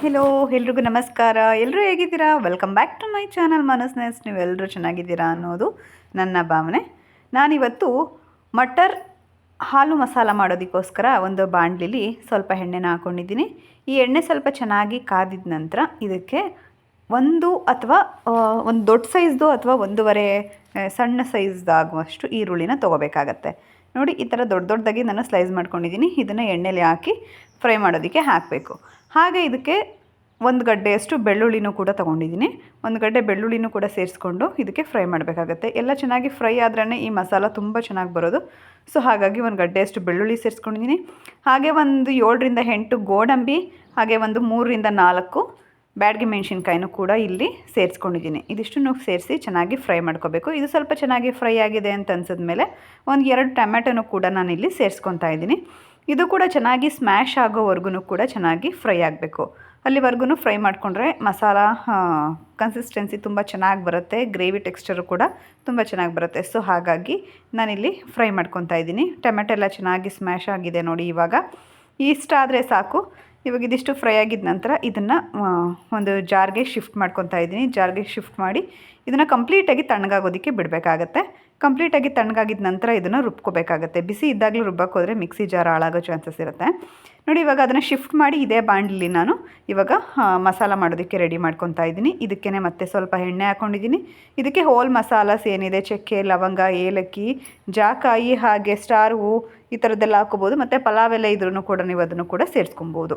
Hello, ಎಲ್ರಿಗೂ ನಮಸ್ಕಾರ. ಎಲ್ಲರೂ ಹೇಗಿದ್ದೀರಾ? Welcome back to my channel ಮನಸ್ನೆಸ್ ನೀವೆಲ್ಲರೂ ಚೆನ್ನಾಗಿದ್ದೀರಾ ಅನ್ನೋದು ನನ್ನ ಭಾವನೆ. ನಾನಿವತ್ತು ಮಟರ್ ಹಾಲು ಮಸಾಲ ಮಾಡೋದಕ್ಕೋಸ್ಕರ ಒಂದು ಬಾಣಲಿಲಿ ಸ್ವಲ್ಪ ಎಣ್ಣೆನ ಹಾಕ್ಕೊಂಡಿದ್ದೀನಿ ಈ ಎಣ್ಣೆ ಸ್ವಲ್ಪ ಚೆನ್ನಾಗಿ ಕಾದಿದ ನಂತರ ಇದಕ್ಕೆ ಒಂದು ಅಥವಾ ಒಂದು ದೊಡ್ಡ ಸೈಜ್ದು ಅಥವಾ ಒಂದೂವರೆ ಸಣ್ಣ ಸೈಜ್ದಾಗುವಷ್ಟು ಈರುಳ್ಳಿನ ತೊಗೋಬೇಕಾಗತ್ತೆ. ನೋಡಿ ಈ ಥರ ದೊಡ್ಡ ದೊಡ್ಡದಾಗಿ ನಾನು ಸ್ಲೈಸ್ ಮಾಡ್ಕೊಂಡಿದ್ದೀನಿ. ಇದನ್ನು ಎಣ್ಣೆಲಿ ಹಾಕಿ ಫ್ರೈ ಮಾಡೋದಕ್ಕೆ ಹಾಕಬೇಕು. ಹಾಗೆ ಇದಕ್ಕೆ ಒಂದು ಗಡ್ಡೆಯಷ್ಟು ಬೆಳ್ಳುಳ್ಳಿನೂ ಕೂಡ ತೊಗೊಂಡಿದ್ದೀನಿ. ಒಂದು ಗಡ್ಡೆ ಬೆಳ್ಳುಳ್ಳಿನೂ ಕೂಡ ಸೇರಿಸ್ಕೊಂಡು ಇದಕ್ಕೆ ಫ್ರೈ ಮಾಡಬೇಕಾಗತ್ತೆ. ಎಲ್ಲ ಚೆನ್ನಾಗಿ ಫ್ರೈ ಆದ್ರೇ ಈ ಮಸಾಲ ತುಂಬ ಚೆನ್ನಾಗಿ ಬರೋದು. ಸೊ ಹಾಗಾಗಿ ಒಂದು ಗಡ್ಡೆಯಷ್ಟು ಬೆಳ್ಳುಳ್ಳಿ ಸೇರಿಸ್ಕೊಂಡಿದ್ದೀನಿ. ಹಾಗೆ ಒಂದು ಏಳರಿಂದ ಎಂಟು ಗೋಡಂಬಿ, ಹಾಗೆ ಒಂದು ಮೂರರಿಂದ ನಾಲ್ಕು ಬ್ಯಾಡಗಿ ಮೆಣಸಿನ್ಕಾಯಿನೂ ಕೂಡ ಇಲ್ಲಿ ಸೇರಿಸ್ಕೊಂಡಿದ್ದೀನಿ. ಇದಿಷ್ಟನ್ನು ಸೇರಿಸಿ ಚೆನ್ನಾಗಿ ಫ್ರೈ ಮಾಡ್ಕೋಬೇಕು. ಇದು ಸ್ವಲ್ಪ ಚೆನ್ನಾಗಿ ಫ್ರೈ ಆಗಿದೆ ಅಂತ ಅನ್ಸಿದ್ಮೇಲೆ ಒಂದು ಎರಡು ಟೊಮ್ಯಾಟೊನೂ ಕೂಡ ನಾನು ಇಲ್ಲಿ ಸೇರಿಸ್ಕೊತಾ ಇದ್ದೀನಿ. ಇದು ಕೂಡ ಚೆನ್ನಾಗಿ ಸ್ಮ್ಯಾಶ್ ಆಗೋವರೆಗೂ ಕೂಡ ಚೆನ್ನಾಗಿ ಫ್ರೈ ಆಗಬೇಕು. ಅಲ್ಲಿವರೆಗೂ ಫ್ರೈ ಮಾಡಿಕೊಂಡ್ರೆ ಮಸಾಲ ಕನ್ಸಿಸ್ಟೆನ್ಸಿ ತುಂಬ ಚೆನ್ನಾಗಿ ಬರುತ್ತೆ. ಗ್ರೇವಿ ಟೆಕ್ಸ್ಚರು ಕೂಡ ತುಂಬ ಚೆನ್ನಾಗಿ ಬರುತ್ತೆ. ಸೊ, ಹಾಗಾಗಿ ನಾನಿಲ್ಲಿ ಫ್ರೈ ಮಾಡ್ಕೊತಾ ಇದ್ದೀನಿ. ಟೊಮೆಟೊ ಎಲ್ಲ ಚೆನ್ನಾಗಿ ಸ್ಮ್ಯಾಶ್ ಆಗಿದೆ ನೋಡಿ ಇವಾಗ. ಇಷ್ಟಾದರೆ ಸಾಕು. ಇವಾಗ ಇದಿಷ್ಟು ಫ್ರೈ ಆಗಿದ ನಂತರ ಇದನ್ನು ಒಂದು ಜಾರ್ಗೆ ಶಿಫ್ಟ್ ಮಾಡ್ಕೊತಾ ಇದ್ದೀನಿ. ಜಾರ್ಗೆ ಶಿಫ್ಟ್ ಮಾಡಿ, ಇದನ್ನು ಕಂಪ್ಲೀಟಾಗಿ ತಣ್ಣಗಾಗೋದಕ್ಕೆ ಬಿಡಬೇಕಾಗತ್ತೆ. ಕಂಪ್ಲೀಟಾಗಿ ತಣ್ಣಗಾಗಿದ ನಂತರ ಇದನ್ನು ರುಬ್ಕೋಬೇಕಾಗುತ್ತೆ. ಬಿಸಿ ಇದ್ದಾಗಲೂ ರುಬ್ಬಕ್ಕೆ ಹೋದರೆ ಮಿಕ್ಸಿ ಜಾರ್ ಹಾಳಾಗೋ ಚಾನ್ಸಸ್ ಇರುತ್ತೆ. ನೋಡಿ, ಇವಾಗ ಅದನ್ನು ಶಿಫ್ಟ್ ಮಾಡಿ ಇದೇ ಬಾಣಲಿ ನಾನು ಇವಾಗ ಮಸಾಲ ಮಾಡೋದಕ್ಕೆ ರೆಡಿ ಮಾಡ್ಕೊತಾ ಇದ್ದೀನಿ. ಇದಕ್ಕೇ ಮತ್ತೆ ಸ್ವಲ್ಪ ಎಣ್ಣೆ ಹಾಕ್ಕೊಂಡಿದ್ದೀನಿ ಇದಕ್ಕೆ ಹೋಲ್ ಮಸಾಲಸ್ ಏನಿದೆ? ಚಕ್ಕೆ, ಲವಂಗ, ಏಲಕ್ಕಿ, ಜಾಕಾಯಿ ಹಾಗೆ ಸ್ಟಾರ್ ಹೂವು ಈ ಥರದ್ದೆಲ್ಲ ಹಾಕೋಬೋದು ಮತ್ತು ಪಲಾವ್ ಎಲ್ಲ ಇದ್ರೂ ಕೂಡ ನೀವು ಅದನ್ನು ಕೂಡ ಸೇರಿಸ್ಕೊಬೋದು.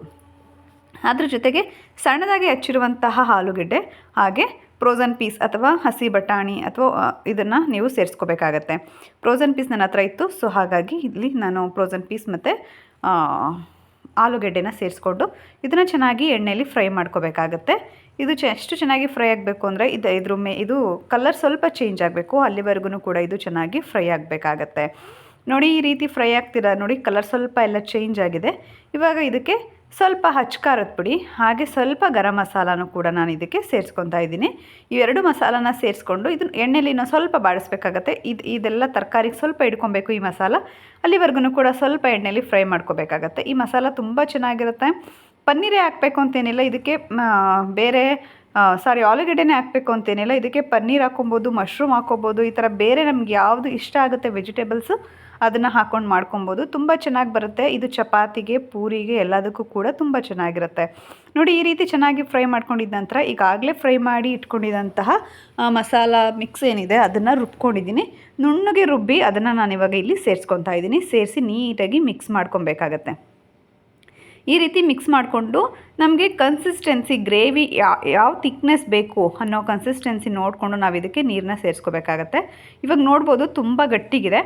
ಅದ್ರ ಜೊತೆಗೆ ಸಣ್ಣದಾಗಿ ಹಚ್ಚಿರುವಂತಹ ಆಲೂಗೆಡ್ಡೆ ಹಾಗೆ ಪ್ರೋಸನ್ ಪೀಸ್ ಅಥವಾ ಹಸಿ ಬಟಾಣಿ ಅಥವಾ ಇದನ್ನು ನೀವು ಸೇರಿಸ್ಕೋಬೇಕಾಗತ್ತೆ. ಪ್ರೋಸನ್ ಪೀಸ್ ನನ್ನ ಹತ್ರ ಇತ್ತು, ಸೊ ಹಾಗಾಗಿ ಇಲ್ಲಿ ನಾನು ಪ್ರೋಸನ್ ಪೀಸ್ ಮತ್ತು ಆಲೂಗೆಡ್ಡೆನ ಸೇರಿಸ್ಕೊಂಡು ಇದನ್ನು ಚೆನ್ನಾಗಿ ಎಣ್ಣೆಯಲ್ಲಿ ಫ್ರೈ ಮಾಡ್ಕೋಬೇಕಾಗತ್ತೆ. ಇದು ಚ, ಎಷ್ಟು ಚೆನ್ನಾಗಿ ಫ್ರೈ ಆಗಬೇಕು ಅಂದರೆ ಇದು, ಇದ್ರ ಮೇ, ಇದು ಕಲರ್ ಸ್ವಲ್ಪ ಚೇಂಜ್ ಆಗಬೇಕು ಅಲ್ಲಿವರೆಗೂ ಕೂಡ ಇದು ಚೆನ್ನಾಗಿ ಫ್ರೈ ಆಗಬೇಕಾಗತ್ತೆ. ನೋಡಿ ಈ ರೀತಿ ಫ್ರೈ ಆಗ್ತಿರ? ನೋಡಿ ಕಲರ್ ಸ್ವಲ್ಪ ಎಲ್ಲ ಚೇಂಜ್ ಆಗಿದೆ. ಇವಾಗ ಇದಕ್ಕೆ ಸ್ವಲ್ಪ ಹಚ್ಕಾರದ ಪುಡಿ, ಹಾಗೆ ಸ್ವಲ್ಪ ಗರಂ ಮಸಾಲಾನು ಕೂಡ ನಾನು ಇದಕ್ಕೆ ಸೇರಿಸ್ಕೊತಾ ಇದ್ದೀನಿ. ಇವೆರಡು ಮಸಾಲಾನ ಸೇರಿಸ್ಕೊಂಡು ಇದನ್ನು ಎಣ್ಣೆಲಿ ಇನ್ನೂ ಸ್ವಲ್ಪ ಬಾಡಿಸ್ಬೇಕಾಗತ್ತೆ ಇದು, ಇದೆಲ್ಲ ತರಕಾರಿಗೆ ಸ್ವಲ್ಪ ಇಡ್ಕೊಬೇಕು ಈ ಮಸಾಲ. ಅಲ್ಲಿವರೆಗೂ ಕೂಡ ಸ್ವಲ್ಪ ಎಣ್ಣೆಲಿ ಫ್ರೈ ಮಾಡ್ಕೋಬೇಕಾಗತ್ತೆ. ಈ ಮಸಾಲ ತುಂಬ ಚೆನ್ನಾಗಿರುತ್ತೆ. ಪನ್ನೀರೇ ಹಾಕಬೇಕು ಅಂತೇನಿಲ್ಲ, ಇದಕ್ಕೆ ಬೇರೆ ಸಾರಿ, ಆಲೂಗಡ್ಡೆನೇ ಹಾಕಬೇಕು ಅಂತೇನಿಲ್ಲ, ಇದಕ್ಕೆ ಪನ್ನೀರ್ ಹಾಕೊಬೋದು ಮಶ್ರೂಮ್ ಹಾಕೋಬೋದು ಈ ಥರ ಬೇರೆ ನಮ್ಗೆ ಯಾವುದು ಇಷ್ಟ ಆಗುತ್ತೆ ವೆಜಿಟೇಬಲ್ಸು ಅದನ್ನು ಹಾಕ್ಕೊಂಡು ಮಾಡ್ಕೊಬೋದು. ತುಂಬ ಚೆನ್ನಾಗಿ ಬರುತ್ತೆ. ಇದು ಚಪಾತಿಗೆ, ಪೂರಿಗೆ ಎಲ್ಲದಕ್ಕೂ ಕೂಡ ತುಂಬ ಚೆನ್ನಾಗಿರುತ್ತೆ. ನೋಡಿ, ಈ ರೀತಿ ಚೆನ್ನಾಗಿ ಫ್ರೈ ಮಾಡ್ಕೊಂಡಿದ್ದ ನಂತರ ಈಗಾಗಲೇ ಫ್ರೈ ಮಾಡಿ ಇಟ್ಕೊಂಡಿದ್ದಂತಹ ಮಸಾಲ ಮಿಕ್ಸ್ ಏನಿದೆ ಅದನ್ನು ರುಬ್ಕೊಂಡಿದ್ದೀನಿ. ನುಣ್ಣಗೆ ರುಬ್ಬಿ ಅದನ್ನು ನಾನು ಇವಾಗ ಇಲ್ಲಿ ಸೇರಿಸ್ಕೊತಾ ಇದ್ದೀನಿ. ಸೇರಿಸಿ ನೀಟಾಗಿ ಮಿಕ್ಸ್ ಮಾಡ್ಕೊಬೇಕಾಗತ್ತೆ. ಈ ರೀತಿ ಮಿಕ್ಸ್ ಮಾಡಿಕೊಂಡು ನಮಗೆ ಕನ್ಸಿಸ್ಟೆನ್ಸಿ ಗ್ರೇವಿ ಯಾವ ಥಿಕ್ನೆಸ್ ಬೇಕು ಅನ್ನೋ ಕನ್ಸಿಸ್ಟೆನ್ಸಿ ನೋಡಿಕೊಂಡು ನಾವು ಇದಕ್ಕೆ ನೀರನ್ನ ಸೇರಿಸ್ಕೋಬೇಕಾಗತ್ತೆ. ಇವಾಗ ನೋಡ್ಬೋದು ತುಂಬ ಗಟ್ಟಿಗಿದೆ.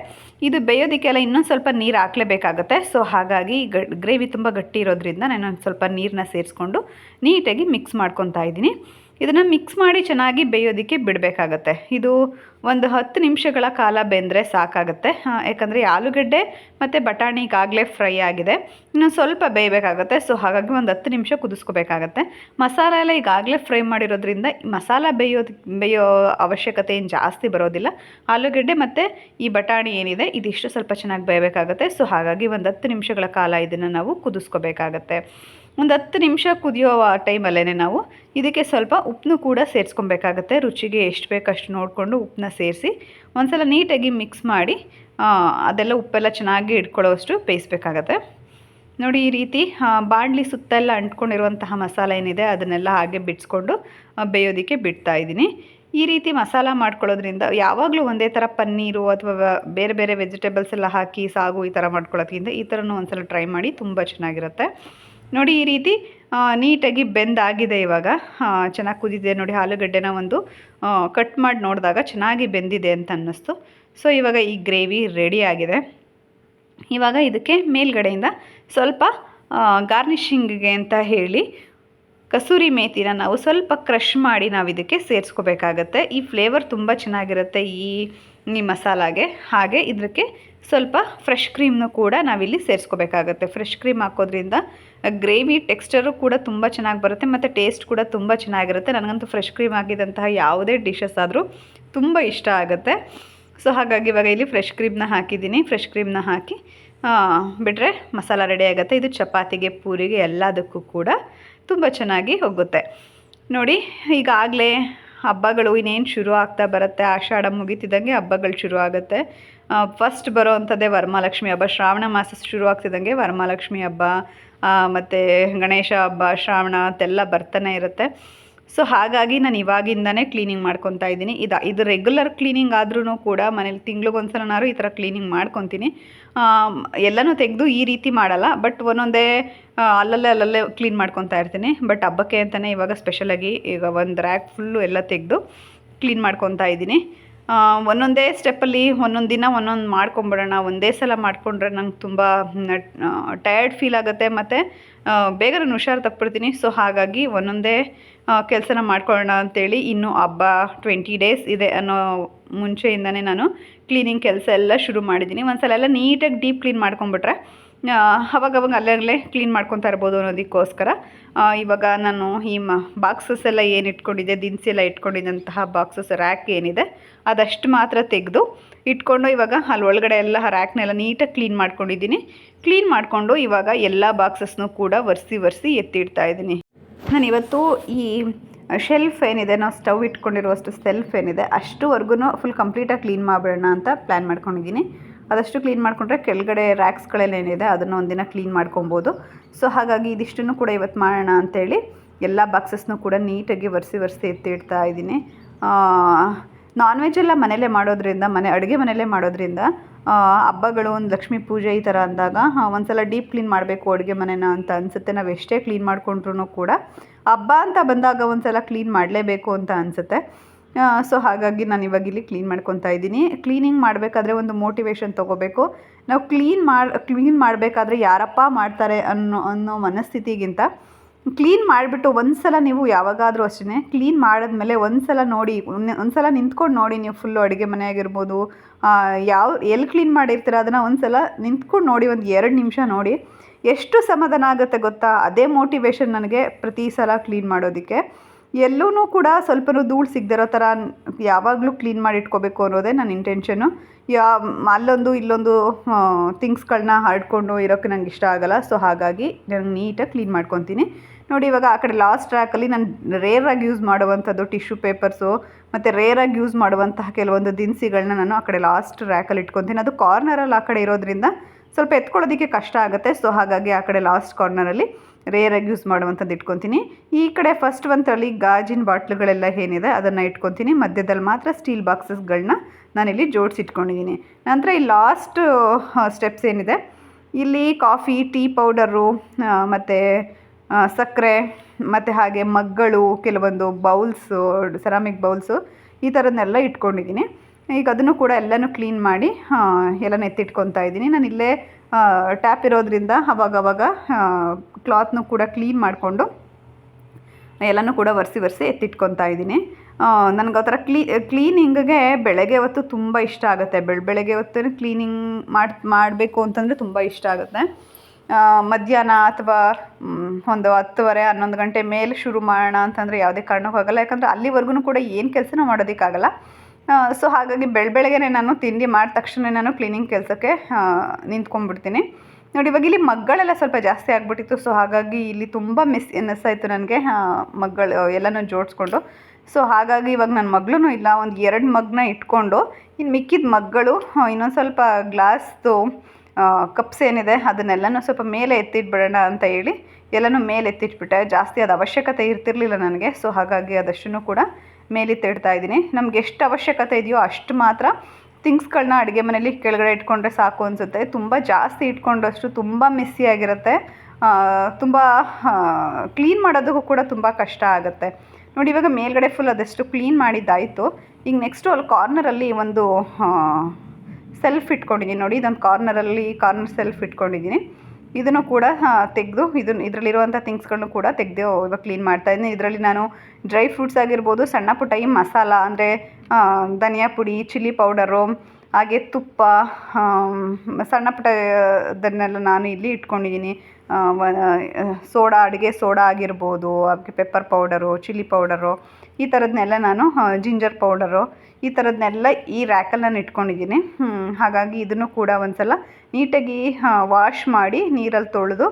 ಇದು ಬೇಯೋದಕ್ಕೆಲ್ಲ ಇನ್ನೊಂದು ಸ್ವಲ್ಪ ನೀರು ಹಾಕಲೇಬೇಕಾಗತ್ತೆ. ಸೊ ಹಾಗಾಗಿ ಗ್ರೇವಿ ತುಂಬ ಗಟ್ಟಿ ಇರೋದ್ರಿಂದ ನಾನು ಒಂದು ಸ್ವಲ್ಪ ನೀರನ್ನ ಸೇರಿಸ್ಕೊಂಡು ನೀಟಾಗಿ ಮಿಕ್ಸ್ ಮಾಡ್ಕೊತಾ ಇದ್ದೀನಿ. ಇದನ್ನು ಮಿಕ್ಸ್ ಮಾಡಿ ಚೆನ್ನಾಗಿ ಬೇಯೋದಕ್ಕೆ ಬಿಡಬೇಕಾಗತ್ತೆ. ಇದು ಒಂದು ಹತ್ತು ನಿಮಿಷಗಳ ಕಾಲ ಬೆಂದರೆ ಸಾಕಾಗುತ್ತೆ. ಯಾಕಂದರೆ ಆಲೂಗಡ್ಡೆ ಮತ್ತು ಬಟಾಣಿ ಈಗಾಗಲೇ ಫ್ರೈ ಆಗಿದೆ. ಇನ್ನು ಸ್ವಲ್ಪ ಬೇಯಬೇಕಾಗುತ್ತೆ. ಸೊ ಹಾಗಾಗಿ ಒಂದು ಹತ್ತು ನಿಮಿಷ ಕುದಿಸ್ಕೋಬೇಕಾಗತ್ತೆ. ಮಸಾಲ ಎಲ್ಲ ಈಗಾಗಲೇ ಫ್ರೈ ಮಾಡಿರೋದ್ರಿಂದ ಮಸಾಲ ಬೇಯೋದು, ಬೇಯೋ ಅವಶ್ಯಕತೆ ಏನು ಜಾಸ್ತಿ ಬರೋದಿಲ್ಲ. ಆಲೂಗಡ್ಡೆ ಮತ್ತು ಈ ಬಟಾಣಿ ಏನಿದೆ, ಇದಿಷ್ಟು ಸ್ವಲ್ಪ ಚೆನ್ನಾಗಿ ಬೇಯಬೇಕಾಗುತ್ತೆ. ಸೊ ಹಾಗಾಗಿ ಒಂದು ಹತ್ತು ನಿಮಿಷಗಳ ಕಾಲ ಇದನ್ನು ನಾವು ಕುದಿಸ್ಕೋಬೇಕಾಗತ್ತೆ. ಒಂದು ಹತ್ತು ನಿಮಿಷ ಕುದಿಯೋ ಟೈಮಲ್ಲೇ ನಾವು ಇದಕ್ಕೆ ಸ್ವಲ್ಪ ಉಪ್ಪನ್ನು ಕೂಡ ಸೇರಿಸ್ಕೊಬೇಕಾಗತ್ತೆ. ರುಚಿಗೆ ಎಷ್ಟು ಬೇಕು ಅಷ್ಟು ನೋಡಿಕೊಂಡು ಉಪ್ಪನ್ನ ಸೇರಿಸಿ ಒಂದ್ಸಲ ನೀಟಾಗಿ ಮಿಕ್ಸ್ ಮಾಡಿ ಆ, ಅದೆಲ್ಲ ಉಪ್ಪೆಲ್ಲ ಚೆನ್ನಾಗಿ ಇಟ್ಕೊಳ್ಳೋವಷ್ಟು ಬೇಯಿಸ್ಬೇಕಾಗತ್ತೆ. ನೋಡಿ ಈ ರೀತಿ ಬಾಣಲಿ ಸುತ್ತ ಸುತ್ತೆಲ್ಲ ಅಂಟ್ಕೊಂಡಿರುವಂತಹ ಮಸಾಲ ಏನಿದೆ ಅದನ್ನೆಲ್ಲ ಹಾಗೆ ಬಿಡಿಸ್ಕೊಂಡು ಆ, ಬೇಯೋದಕ್ಕೆ ಬಿಡ್ತಾ ಇದ್ದೀನಿ. ಈ ರೀತಿ ಮಸಾಲ ಮಾಡ್ಕೊಳ್ಳೋದ್ರಿಂದ ಯಾವಾಗಲೂ ಒಂದೇ ಥರ ಪನ್ನೀರು ಅಥವಾ ಬೇರೆ ಬೇರೆ ವೆಜಿಟೇಬಲ್ಸ್ ಎಲ್ಲ ಹಾಕಿ ಸಾಗು ಈ ಥರ ಮಾಡ್ಕೊಳ್ಳೋದ್ರಿಂದ ಈ ಥರನೂ ಒಂದ್ಸಲ ಟ್ರೈ ಮಾಡಿ ತುಂಬ ಚೆನ್ನಾಗಿರುತ್ತೆ. ನೋಡಿ ಈ ರೀತಿ ನೀಟಾಗಿ ಬೆಂದಾಗಿದೆ ಇವಾಗ. ಚೆನ್ನಾಗಿ ಕುದಿದೆ ನೋಡಿ ಆಲೂಗಡ್ಡೆನ ಒಂದು ಕಟ್ ಮಾಡಿ ನೋಡಿದಾಗ ಚೆನ್ನಾಗಿ ಬೆಂದಿದೆ ಅಂತ ಅನ್ನಿಸ್ತು. ಸೊ ಇವಾಗ ಈ ಗ್ರೇವಿ ರೆಡಿ ಆಗಿದೆ. ಇವಾಗ ಇದಕ್ಕೆ ಮೇಲ್ಗಡೆಯಿಂದ ಸ್ವಲ್ಪ ಗಾರ್ನಿಷಿಂಗಿಗೆ ಅಂತ ಹೇಳಿ ಕಸೂರಿ ಮೇಥಿನ ನಾವು ಸ್ವಲ್ಪ ಕ್ರಷ್ ಮಾಡಿ ನಾವು ಇದಕ್ಕೆ ಸೇರಿಸ್ಕೋಬೇಕಾಗತ್ತೆ. ಈ ಫ್ಲೇವರ್ ತುಂಬ ಚೆನ್ನಾಗಿರುತ್ತೆ ಈ ಈ ಮಸಾಲಾಗೆ. ಹಾಗೆ ಇದಕ್ಕೆ ಸ್ವಲ್ಪ ಫ್ರೆಶ್ ಕ್ರೀಮ್ನು ಕೂಡ ನಾವಿಲ್ಲಿ ಸೇರಿಸ್ಕೋಬೇಕಾಗತ್ತೆ. ಫ್ರೆಶ್ ಕ್ರೀಮ್ ಹಾಕೋದ್ರಿಂದ ಗ್ರೇವಿ ಟೆಕ್ಸ್ಚರು ಕೂಡ ತುಂಬ ಚೆನ್ನಾಗಿ ಬರುತ್ತೆ ಮತ್ತು ಟೇಸ್ಟ್ ಕೂಡ ತುಂಬ ಚೆನ್ನಾಗಿರುತ್ತೆ. ನನಗಂತೂ ಫ್ರೆಶ್ ಕ್ರೀಮ್ ಹಾಕಿದಂತಹ ಯಾವುದೇ ಡಿಶಸ್ ಆದರೂ ತುಂಬ ಇಷ್ಟ ಆಗುತ್ತೆ. ಸೊ ಹಾಗಾಗಿ ಇವಾಗ ಇಲ್ಲಿ ಫ್ರೆಶ್ ಕ್ರೀಮ್ನ ಹಾಕಿದ್ದೀನಿ. ಫ್ರೆಶ್ ಕ್ರೀಮ್ನ ಹಾಕಿ ಬಿಟ್ಟರೆ ಮಸಾಲ ರೆಡಿ ಆಗುತ್ತೆ. ಇದು ಚಪಾತಿಗೆ, ಪೂರಿಗೆ ಎಲ್ಲದಕ್ಕೂ ಕೂಡ ತುಂಬ ಚೆನ್ನಾಗಿ ಹೋಗುತ್ತೆ. ನೋಡಿ, ಈಗಾಗಲೇ ಹಬ್ಬಗಳು ಇನ್ನೇನು ಶುರು ಆಗ್ತಾ ಬರುತ್ತೆ. ಆಷಾಢ ಮುಗಿತಿದ್ದಂಗೆ ಹಬ್ಬಗಳು ಶುರು ಆಗುತ್ತೆ. ಫಸ್ಟ್ ಬರೋ ಅಂಥದ್ದೇ ವರಮಹಾಲಕ್ಷ್ಮಿ ಹಬ್ಬ. ಶ್ರಾವಣ ಮಾಸ ಶುರು ಆಗ್ತಿದ್ದಂಗೆ ವರಮಹಾಲಕ್ಷ್ಮಿ ಹಬ್ಬ ಮತ್ತು ಗಣೇಶ ಹಬ್ಬ, ಶ್ರಾವಣ ಅಂತೆಲ್ಲ ಬರ್ತಾನೆ ಇರುತ್ತೆ. ಸೊ ಹಾಗಾಗಿ ನಾನು ಇವಾಗಿಂದನೇ ಕ್ಲೀನಿಂಗ್ ಮಾಡ್ಕೊತಾ ಇದ್ದೀನಿ. ಇದು ಇದು ರೆಗ್ಯುಲರ್ ಕ್ಲೀನಿಂಗ್ ಆದ್ರೂ ಕೂಡ ಮನೇಲಿ ತಿಂಗ್ಳಿಗೊಂದ್ಸಲನಾದ್ರು ಈ ಥರ ಕ್ಲೀನಿಂಗ್ ಮಾಡ್ಕೊತೀನಿ. ಎಲ್ಲನೂ ತೆಗೆದು ಈ ರೀತಿ ಮಾಡಲ್ಲ ಬಟ್ ಒಂದೊಂದೇ ಅಲ್ಲಲ್ಲೇ ಅಲ್ಲಲ್ಲೇ ಕ್ಲೀನ್ ಮಾಡ್ಕೊತಾ ಇರ್ತೀನಿ. ಬಟ್ ಹಬ್ಬಕ್ಕೆ ಅಂತಲೇ ಇವಾಗ ಸ್ಪೆಷಲಾಗಿ ಈಗ ಒಂದು ರ್ಯಾಕ್ ಫುಲ್ಲು ಎಲ್ಲ ತೆಗೆದು ಕ್ಲೀನ್ ಮಾಡ್ಕೊತಾ ಇದ್ದೀನಿ. ಒಂದೊಂದೇ ಸ್ಟೆಪ್ಪಲ್ಲಿ ಒಂದೊಂದು ದಿನ ಒಂದೊಂದು ಮಾಡ್ಕೊಂಬಿಡೋಣ, ಒಂದೇ ಸಲ ಮಾಡಿಕೊಂಡ್ರೆ ನಂಗೆ ತುಂಬ ಟಯರ್ಡ್ ಫೀಲ್ ಆಗುತ್ತೆ ಮತ್ತು ಬೇಗ ನಾನು ಹುಷಾರು ತಪ್ಪಿಡ್ತೀನಿ ಸೊ ಹಾಗಾಗಿ ಒಂದೊಂದೇ ಕೆಲಸನ ಮಾಡ್ಕೊಳ್ಳೋಣ ಅಂತೇಳಿ ಇನ್ನೂ ಹಬ್ಬ ಟ್ವೆಂಟಿ ಡೇಸ್ ಇದೆ ಅನ್ನೋ ಮುಂಚೆಯಿಂದನೇ ನಾನು ಕ್ಲೀನಿಂಗ್ ಕೆಲಸ ಎಲ್ಲ ಶುರು ಮಾಡಿದ್ದೀನಿ. ಒಂದು ಸಲ ಎಲ್ಲ ನೀಟಾಗಿ ಡೀಪ್ ಕ್ಲೀನ್ ಮಾಡ್ಕೊಂಬಿಟ್ರೆ ಆ, ಅವಾಗ ಅವಾಗ ಅಲ್ಲೇ ಕ್ಲೀನ್ ಮಾಡ್ಕೊತಾ ಇರ್ಬೋದು ಅನ್ನೋದಕ್ಕೋಸ್ಕರ. ಇವಾಗ ನಾನು ಈ ಮ ಬಾಕ್ಸಸ್ ಎಲ್ಲ ಏನು ಇಟ್ಕೊಂಡಿದ್ದೆ ದಿನಸಿ ಎಲ್ಲ ಇಟ್ಕೊಂಡಿದ್ದಂತಹ ಬಾಕ್ಸಸ್ ರ್ಯಾಕ್ ಏನಿದೆ ಅದಷ್ಟು ಮಾತ್ರ ತೆಗೆದು ಇಟ್ಕೊಂಡು ಇವಾಗ ಅಲ್ಲಿ ಒಳಗಡೆ ಎಲ್ಲ ರ್ಯಾಕ್ನೆಲ್ಲ ನೀಟಾಗಿ ಕ್ಲೀನ್ ಮಾಡ್ಕೊಂಡಿದ್ದೀನಿ. ಕ್ಲೀನ್ ಮಾಡಿಕೊಂಡು ಇವಾಗ ಎಲ್ಲ ಬಾಕ್ಸಸ್ನೂ ಕೂಡ ಒರೆಸಿ ಒರೆಸಿ ಎತ್ತಿಡ್ತಾ ಇದ್ದೀನಿ. ನಾನು ಇವತ್ತು ಈ ಶೆಲ್ಫ್ ಏನಿದೆ ನಾವು ಸ್ಟವ್ ಇಟ್ಕೊಂಡಿರುವಷ್ಟು ಸೆಲ್ಫ್ ಏನಿದೆ ಅಷ್ಟುವರೆಗೂ ಫುಲ್ ಕಂಪ್ಲೀಟಾಗಿ ಕ್ಲೀನ್ ಮಾಡಿಬಿಡೋಣ ಅಂತ ಪ್ಲ್ಯಾನ್ ಮಾಡ್ಕೊಂಡಿದ್ದೀನಿ. ಅದಷ್ಟು ಕ್ಲೀನ್ ಮಾಡಿಕೊಂಡ್ರೆ ಕೆಳಗಡೆ ರ್ಯಾಕ್ಸ್ಗಳೆಲ್ಲ ಏನಿದೆ ಅದನ್ನು ಒಂದಿನ ಕ್ಲೀನ್ ಮಾಡ್ಕೊಬೋದು. ಸೊ ಹಾಗಾಗಿ ಇದಿಷ್ಟನ್ನು ಕೂಡ ಇವತ್ತು ಮಾಡೋಣ ಅಂತೇಳಿ ಎಲ್ಲ ಬಾಕ್ಸಸ್ನು ಕೂಡ ನೀಟಾಗಿ ಒರೆಸಿ ಒರೆಸಿ ಎತ್ತಿಡ್ತಾ ಇದ್ದೀನಿ. ನಾನ್ ವೆಜ್ ಎಲ್ಲ ಮನೇಲೇ ಮಾಡೋದ್ರಿಂದ, ಮನೆ, ಅಡುಗೆ ಮನೇಲೇ ಮಾಡೋದ್ರಿಂದ ಹಬ್ಬಗಳು, ಒಂದು ಲಕ್ಷ್ಮೀ ಪೂಜೆ ಈ ಥರ ಅಂದಾಗ ಒಂದ್ಸಲ ಡೀಪ್ ಕ್ಲೀನ್ ಮಾಡಬೇಕು ಅಡುಗೆ ಮನೆನ ಅಂತ ಅನಿಸುತ್ತೆ. ನಾವು ಎಷ್ಟೇ ಕ್ಲೀನ್ ಮಾಡ್ಕೊಂಡ್ರೂ ಕೂಡ, ಹಬ್ಬ ಅಂತ ಬಂದಾಗ ಒಂದ್ಸಲ ಕ್ಲೀನ್ ಮಾಡಲೇಬೇಕು ಅಂತ ಅನಿಸುತ್ತೆ. ಸೊ ಹಾಗಾಗಿ ನಾನು ಇವಾಗ ಇಲ್ಲಿ ಕ್ಲೀನ್ ಮಾಡ್ಕೊತಾ ಇದ್ದೀನಿ. ಕ್ಲೀನಿಂಗ್ ಮಾಡಬೇಕಾದ್ರೆ ಒಂದು ಮೋಟಿವೇಶನ್ ತೊಗೋಬೇಕು. ನಾವು ಕ್ಲೀನ್ ಮಾಡಿ ಕ್ಲೀನ್ ಮಾಡಬೇಕಾದ್ರೆ ಯಾರಪ್ಪ ಮಾಡ್ತಾರೆ ಅನ್ನೋ ಅನ್ನೋ ಮನಸ್ಥಿತಿಗಿಂತ ಕ್ಲೀನ್ ಮಾಡಿಬಿಟ್ಟು ಒಂದು ಸಲ ನೀವು ಯಾವಾಗಾದರೂ ಅಷ್ಟೇ ಕ್ಲೀನ್ ಮಾಡಿದ್ಮೇಲೆ ಒಂದು ಸಲ ನೋಡಿ, ಒಂದು ಸಲ ನಿಂತ್ಕೊಂಡು ನೋಡಿ ನೀವು ಫುಲ್ಲು ಅಡುಗೆ ಮನೆ ಆಗಿರ್ಬೋದು ಯಾವ, ಎಲ್ಲಿ ಕ್ಲೀನ್ ಮಾಡಿರ್ತೀರ ಅದನ್ನು ಒಂದು ಸಲ ನಿಂತ್ಕೊಂಡು ನೋಡಿ ಒಂದು ಎರಡು ನಿಮಿಷ ನೋಡಿ. ಎಷ್ಟು ಸಮಾಧಾನ ಆಗುತ್ತೆ ಗೊತ್ತಾ? ಅದೇ ಮೋಟಿವೇಶನ್ ನನಗೆ ಪ್ರತಿ ಸಲ ಕ್ಲೀನ್ ಮಾಡೋದಕ್ಕೆ. ಎಲ್ಲೂ ಕೂಡ ಸ್ವಲ್ಪನೂ ಧೂಳು ಸಿಗದಿರೋ ಥರ ಯಾವಾಗಲೂ ಕ್ಲೀನ್ ಮಾಡಿ ಇಟ್ಕೋಬೇಕು ಅನ್ನೋದೇ ನನ್ನ ಇಂಟೆನ್ಷನ್ನು ಯಾ, ಅಲ್ಲೊಂದು ಇಲ್ಲೊಂದು ಥಿಂಗ್ಸ್ಗಳನ್ನ ಹರಡ್ಕೊಂಡು ಇರೋಕ್ಕೆ ನಂಗೆ ಇಷ್ಟ ಆಗಲ್ಲ. ಸೊ ಹಾಗಾಗಿ ನಾನು ನೀಟಾಗಿ ಕ್ಲೀನ್ ಮಾಡ್ಕೊತೀನಿ. ನೋಡಿ, ಇವಾಗ ಆ ಕಡೆ ಲಾಸ್ಟ್ ಟ್ರ್ಯಾಕಲ್ಲಿ ನಾನು ರೇರಾಗಿ ಯೂಸ್ ಮಾಡುವಂಥದ್ದು ಟಿಶ್ಯೂ ಪೇಪರ್ಸು ಮತ್ತು ರೇರಾಗಿ ಯೂಸ್ ಮಾಡುವಂತಹ ಕೆಲವೊಂದು ದಿನಸಿಗಳನ್ನ ನಾನು ಆ ಕಡೆ ಲಾಸ್ಟ್ ರ್ಯಾಕಲ್ಲಿ ಇಟ್ಕೊತೀನಿ. ಅದು ಕಾರ್ನರಲ್ಲಿ ಆ ಕಡೆ ಇರೋದ್ರಿಂದ ಸ್ವಲ್ಪ ಎತ್ಕೊಳ್ಳೋದಕ್ಕೆ ಕಷ್ಟ ಆಗುತ್ತೆ. ಸೊ ಹಾಗಾಗಿ ಆ ಕಡೆ ಲಾಸ್ಟ್ ಕಾರ್ನರಲ್ಲಿ ರೇರಾಗಿ ಯೂಸ್ ಮಾಡುವಂಥದ್ದು ಇಟ್ಕೊತೀನಿ. ಈ ಕಡೆ ಫಸ್ಟ್ ಒಂಥರಲ್ಲಿ ಗಾಜಿನ ಬಾಟ್ಲುಗಳೆಲ್ಲ ಏನಿದೆ ಅದನ್ನು ಇಟ್ಕೊತೀನಿ. ಮಧ್ಯದಲ್ಲಿ ಮಾತ್ರ ಸ್ಟೀಲ್ ಬಾಕ್ಸಸ್ಗಳನ್ನ ನಾನಿಲ್ಲಿ ಜೋಡಿಸಿಟ್ಕೊಂಡಿದ್ದೀನಿ ನಂತರ ಈ ಲಾಸ್ಟ್ ಸ್ಟೆಪ್ಸ್ ಏನಿದೆ? ಇಲ್ಲಿ ಕಾಫಿ ಟೀ ಪೌಡರು ಮತ್ತು ಸಕ್ಕರೆ, ಮತ್ತು ಹಾಗೆ ಮಗ್ಗಳು, ಕೆಲವೊಂದು ಬೌಲ್ಸು ಸೆರಾಮಿಕ್ ಬೌಲ್ಸು ಈ ಥರದ್ದನ್ನೆಲ್ಲ ಇಟ್ಕೊಂಡಿದ್ದೀನಿ ಈಗ ಅದನ್ನು ಕೂಡ ಎಲ್ಲನೂ ಕ್ಲೀನ್ ಮಾಡಿ ಎಲ್ಲನೂ ಎತ್ತಿಟ್ಕೊತಾ ಇದ್ದೀನಿ ನಾನು ಇಲ್ಲೇ ಟ್ಯಾಪ್ ಇರೋದ್ರಿಂದ ಅವಾಗವಾಗ ಕ್ಲಾತ್ನು ಕೂಡ ಕ್ಲೀನ್ ಮಾಡಿಕೊಂಡು, ಎಲ್ಲನೂ ಕೂಡ ಒರೆಸಿ ಒರೆಸಿ ಎತ್ತಿಟ್ಕೊತಾ ಇದ್ದೀನಿ. ನನಗೆ ಆ ಥರ ಕ್ಲೀ ಕ್ಲೀನಿಂಗ್ಗೆ ಬೆಳಗ್ಗೆ ಹೊತ್ತು ತುಂಬ ಇಷ್ಟ ಆಗುತ್ತೆ. ಬೆಳ, ಬೆಳಗ್ಗೆ ಹೊತ್ತು ಕ್ಲೀನಿಂಗ್ ಮಾಡಿ, ಮಾಡಬೇಕು ಅಂತಂದರೆ ತುಂಬ ಇಷ್ಟ ಆಗುತ್ತೆ. ಮಧ್ಯಾಹ್ನ ಅಥವಾ ಒಂದು ಹತ್ತುವರೆ, ಹನ್ನೊಂದು ಗಂಟೆ ಮೇಲೆ ಶುರು ಮಾಡೋಣ ಅಂತಂದರೆ ಯಾವುದೇ ಕಾರಣಕ್ಕೂ ಆಗಲ್ಲ. ಯಾಕಂದರೆ ಅಲ್ಲಿವರೆಗೂ ಕೂಡ ಏನು ಕೆಲಸನೂ ಮಾಡೋದಕ್ಕಾಗಲ್ಲ. ಸೊ ಹಾಗಾಗಿ ಬೆಳ, ಬೆಳಗ್ಗೆನೆ ನಾನು ತಿಂಡಿ ಮಾಡಿದ ತಕ್ಷಣ ನಾನು ಕ್ಲೀನಿಂಗ್ ಕೆಲಸಕ್ಕೆ ನಿಂತ್ಕೊಂಡ್ಬಿಡ್ತೀನಿ. ನೋಡಿ, ಇವಾಗ ಇಲ್ಲಿ ಮಗ್ಗಳೆಲ್ಲ ಸ್ವಲ್ಪ ಜಾಸ್ತಿ ಆಗಿಬಿಟ್ಟಿತ್ತು ಸೊ ಹಾಗಾಗಿ ಇಲ್ಲಿ ತುಂಬ ಮಿಸ್ ಎನ್ನಿಸ್ ಆಯಿತು ನನಗೆ ಮಗ್ಗಳು ಎಲ್ಲನೂ ಜೋಡಿಸ್ಕೊಂಡು. ಸೊ ಹಾಗಾಗಿ ಇವಾಗ ನನ್ನ ಮಗಳೂ ಇಲ್ಲ, ಒಂದು ಎರಡು ಮಗ್ನ ಇಟ್ಕೊಂಡು ಇನ್ನು ಮಿಕ್ಕಿದ ಮಗ್ಗಳು ಇನ್ನೊಂದು ಸ್ವಲ್ಪ ಗ್ಲಾಸ್ದು ಕಪ್ಸ್ ಏನಿದೆ, ಅದನ್ನೆಲ್ಲನೂ ಸ್ವಲ್ಪ ಮೇಲೆ ಎತ್ತಿಟ್ಬಿಡೋಣ ಅಂತ ಹೇಳಿ, ಎಲ್ಲನೂ ಮೇಲೆ ಎತ್ತಿಟ್ಬಿಟ್ಟೆ. ಜಾಸ್ತಿ ಅದು ಅವಶ್ಯಕತೆ ಇರ್ತಿರ್ಲಿಲ್ಲ ನನಗೆ ಸೊ ಹಾಗಾಗಿ ಅದಷ್ಟು ಕೂಡ ಮೇಲೆತ್ತಿಡ್ತಾ ಇದ್ದೀನಿ. ನಮ್ಗೆ ಎಷ್ಟು ಅವಶ್ಯಕತೆ ಇದೆಯೋ ಅಷ್ಟು ಮಾತ್ರ ಥಿಂಗ್ಸ್ಗಳನ್ನ ಅಡುಗೆ ಮನೇಲಿ ಕೆಳಗಡೆ ಇಟ್ಕೊಂಡ್ರೆ ಸಾಕು ಅನಿಸುತ್ತೆ. ತುಂಬ ಜಾಸ್ತಿ ಇಟ್ಕೊಂಡಷ್ಟು ತುಂಬ ಮೆಸ್ಸಿ ಆಗಿರುತ್ತೆ. ತುಂಬ ಕ್ಲೀನ್ ಮಾಡೋದಕ್ಕೂ ಕೂಡ ತುಂಬ ಕಷ್ಟ ಆಗುತ್ತೆ. ನೋಡಿ, ಇವಾಗ ಮೇಲ್ಗಡೆ ಫುಲ್ ಅದೆಷ್ಟು ಕ್ಲೀನ್ ಮಾಡಿದ್ದಾಯಿತು. ಈಗ ನೆಕ್ಸ್ಟು ಅಲ್ಲಿ ಕಾರ್ನರಲ್ಲಿ ಒಂದು ಸೆಲ್ಫ್ ಇಟ್ಕೊಂಡಿದ್ದೀನಿ. ನೋಡಿ, ಇದೊಂದು ಕಾರ್ನರಲ್ಲಿ ಕಾರ್ನರ್ ಸೆಲ್ಫ್ ಇಟ್ಕೊಂಡಿದ್ದೀನಿ. ಇದನ್ನು ಕೂಡ ತೆಗೆದು ಇದನ್ನು ಇದರಲ್ಲಿರುವಂಥ ಥಿಂಗ್ಸ್ಗಳನ್ನು ಕೂಡ ತೆಗೆದು ಇವಾಗ ಕ್ಲೀನ್ ಮಾಡ್ತಾ ಇದ್ದೀನಿ. ಇದರಲ್ಲಿ ನಾನು ಡ್ರೈ ಫ್ರೂಟ್ಸ್ ಆಗಿರ್ಬೋದು, ಸಣ್ಣ ಪುಟ್ಟ ಈ ಮಸಾಲ ಅಂದರೆ ಧನಿಯಾ ಪುಡಿ, ಚಿಲ್ಲಿ ಪೌಡರು, ಹಾಗೆ ತುಪ್ಪ ಸಣ್ಣ ಪುಟ್ಟದನ್ನೆಲ್ಲ ನಾನು ಇಲ್ಲಿ ಇಟ್ಕೊಂಡಿದ್ದೀನಿ. ಸೋಡಾ, ಅಡುಗೆ ಸೋಡಾ ಆಗಿರ್ಬೋದು, ಅದಕ್ಕೆ ಪೆಪ್ಪರ್ ಪೌಡರು ಚಿಲ್ಲಿ ಪೌಡರು ಈ ಥರದ್ದನ್ನೆಲ್ಲ ನಾನು ಜಿಂಜರ್ ಪೌಡರು ಈ ಥರದನ್ನೆಲ್ಲ ಈ ರ್ಯಾಕಲ್ಲಿ ನಾನು ಇಟ್ಕೊಂಡಿದ್ದೀನಿ ಹಾಗಾಗಿ ಇದನ್ನು ಕೂಡ ಒಂದು ಸಲ ನೀಟಾಗಿ ವಾಶ್ ಮಾಡಿ ನೀರಲ್ಲಿ ತೊಳೆದು,